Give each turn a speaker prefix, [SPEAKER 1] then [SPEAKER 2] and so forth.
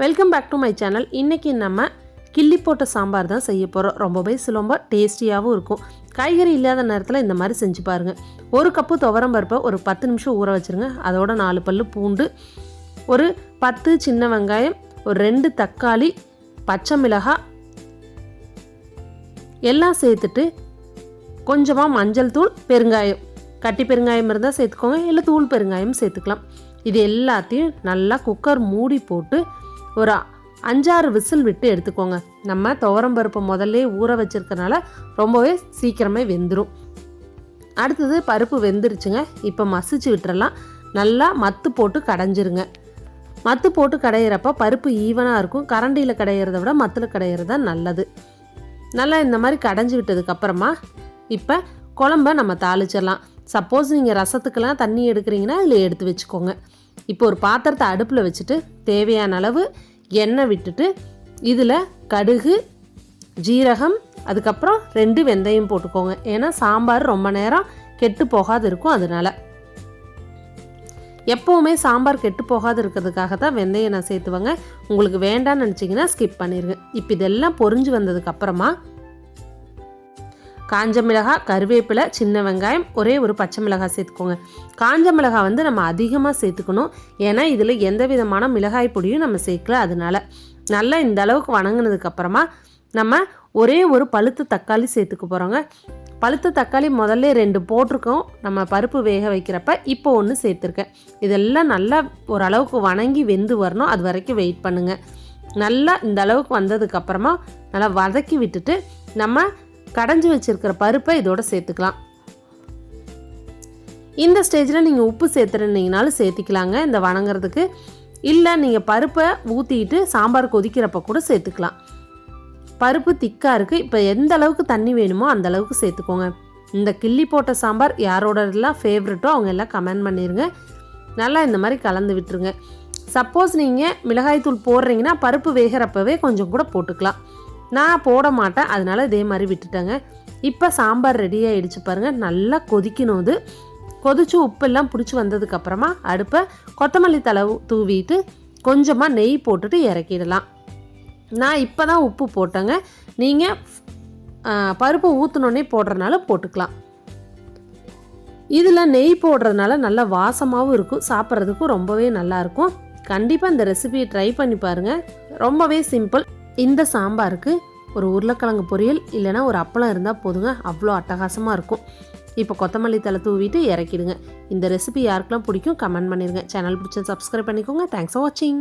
[SPEAKER 1] Welcome back to my channel இன்றைக்கி நம்ம கிள்ளி போட்ட சாம்பார் தான் செய்ய போகிறோம் ரொம்பவே சுலம்ப டேஸ்டியாகவும் இருக்கும். காய்கறி இல்லாத நேரத்தில் இந்த மாதிரி செஞ்சு பாருங்கள் ஒரு கப்பு துவரம் பருப்பை ஒரு பத்து நிமிஷம் ஊற வச்சுருங்க. அதோட நாலு பல் பூண்டு ஒரு பத்து சின்ன வெங்காயம் ஒரு ரெண்டு தக்காளி பச்சை மிளகாய் எல்லாம் சேர்த்துட்டு கொஞ்சமாக மஞ்சள் தூள் பெருங்காயம். கட்டி பெருங்காயம் இருந்தால் சேர்த்துக்கோங்க. இல்லை தூள் பெருங்காயம் சேர்த்துக்கலாம். இது எல்லாத்தையும் நல்லா குக்கர் மூடி போட்டு ஒரு அஞ்சாறு விசில் விட்டு எடுத்துக்கோங்க. நம்ம துவரம் பருப்பு முதல்ல ஊற வச்சுருக்கனால ரொம்பவே சீக்கிரமே வெந்துடும் அடுத்தது பருப்பு வெந்துருச்சுங்க. இப்போ மசிச்சு விட்டுறலாம். நல்லா மத்து போட்டு கடைஞ்சிருங்க. மத்து போட்டு கடையிறப்ப பருப்பு ஈவனாக இருக்கும். கரண்டியில் கடையிறத விட மத்தில் கடையிறது தான் நல்லது. நல்லா இந்த மாதிரி கடைஞ்சி விட்டதுக்கப்புறமா இப்போ குழம்ப நம்ம தாளிச்சிடலாம். சப்போஸ் நீங்கள் ரசத்துக்கெல்லாம் தண்ணி எடுக்கிறீங்கன்னா அதில் எடுத்து வச்சுக்கோங்க. இப்போ ஒரு பாத்திரத்தை அடுப்பில் வச்சுட்டு தேவையான அளவு எண்ணெய் விட்டுட்டு இதில் கடுகு ஜீரகம் அதுக்கப்புறம் ரெண்டு வெந்தயம் போட்டுக்கோங்க. ஏன்னா சாம்பார் ரொம்ப நேரம் கெட்டு போகாது இருக்கும் அதனால. எப்போவுமே சாம்பார் கெட்டு போகாது இருக்கிறதுக்காக தான் வெந்தயம் நான் சேர்த்துவேங்க. உங்களுக்கு வேண்டாம்னு நினச்சிங்கன்னா ஸ்கிப் பண்ணிடுங்க இப்போ இதெல்லாம் பொரிஞ்சு வந்ததுக்கப்புறமா காஞ்ச மிளகாய் கருவேப்பிலை சின்ன வெங்காயம் ஒரே ஒரு பச்சை மிளகாய் சேர்த்துக்கோங்க. காஞ்ச மிளகாய் வந்து நம்ம அதிகமாக சேர்த்துக்கணும். ஏன்னா இதில் எந்த விதமான மிளகாய் பொடியும் நம்ம சேர்க்கல அதனால. நல்லா இந்த அளவுக்கு வணங்கினதுக்கப்புறமா நம்ம ஒரே ஒரு பழுத்த தக்காளி சேர்த்துக்க போகிறோங்க பழுத்த தக்காளி முதல்ல ரெண்டு போட்டிருக்கோம். நம்ம பருப்பு வேக வைக்கிறப்ப இப்போ ஒன்று சேர்த்துருக்கேன். இதெல்லாம் நல்லா ஓரளவுக்கு வணங்கி வெந்து வரணும். அது வரைக்கும் வெயிட் பண்ணுங்கள் நல்லா இந்த அளவுக்கு வந்ததுக்கப்புறமா நல்லா வதக்கி விட்டுட்டு நம்ம கடைஞ்சி வச்சுருக்கிற பருப்பை இதோட சேர்த்துக்கலாம். இந்த ஸ்டேஜில் நீங்கள் உப்பு சேர்த்துருந்தீங்கனாலும் சேர்த்திக்கலாங்க. இந்த வணங்குறதுக்கு. இல்லை நீங்கள் பருப்பை ஊற்றிட்டு சாம்பார் கொதிக்கிறப்ப கூட சேர்த்துக்கலாம். பருப்பு திக்காக இருக்குது இப்போ எந்த அளவுக்கு தண்ணி வேணுமோ அந்த அளவுக்கு சேர்த்துக்கோங்க. இந்த கிள்ளி போட்ட சாம்பார் யாரோட எல்லாம் ஃபேவரட்டோ அவங்க எல்லாம் கமெண்ட் பண்ணிடுங்க நல்லா இந்த மாதிரி கலந்து விட்டுருங்க. சப்போஸ் நீங்கள் மிளகாய்த்தூள் போடுறீங்கன்னா பருப்பு வேகிறப்பவே கொஞ்சம் கூட போட்டுக்கலாம். நான் போட மாட்டேன். அதனால இதே மாதிரி விட்டுட்டேங்க. இப்போ சாம்பார் ரெடி ஆகிடுச்சு பாருங்கள் நல்லா கொதிக்கணும் அது கொதிச்சு உப்பெல்லாம் பிடிச்சி வந்ததுக்கப்புறமா அடுப்பை கொத்தமல்லி தலை தூவிட்டு கொஞ்சமாக நெய் போட்டுட்டு இறக்கிடலாம். நான் இப்போ தான் உப்பு போட்டேங்க. நீங்கள் பருப்பு ஊற்றினோடனே போடுறனால போட்டுக்கலாம். இதில் நெய் போடுறதுனால நல்லா வாசமாகவும் இருக்கும். சாப்பிட்றதுக்கும் ரொம்பவே நல்லாயிருக்கும் கண்டிப்பாக இந்த ரெசிபியை ட்ரை பண்ணி பாருங்கள் ரொம்பவே சிம்பிள் இந்த சாம்பாருக்கு ஒரு உருளைக்கிழங்கு பொரியல் இல்லைனா ஒரு அப்பளம் இருந்தால் போதுங்க. அவ்வளோ அட்டகாசமாக இருக்கும். இப்போ கொத்தமல்லி தலை தூவிட்டு இறக்கிடுங்க. இந்த ரெசிபி யாருக்கெல்லாம் பிடிக்கும் கமெண்ட் பண்ணிடுங்க சேனல் பிடிச்சா சப்ஸ்கிரைப் பண்ணிக்கோங்க. தேங்க்ஸ் ஃபார் வாட்சிங்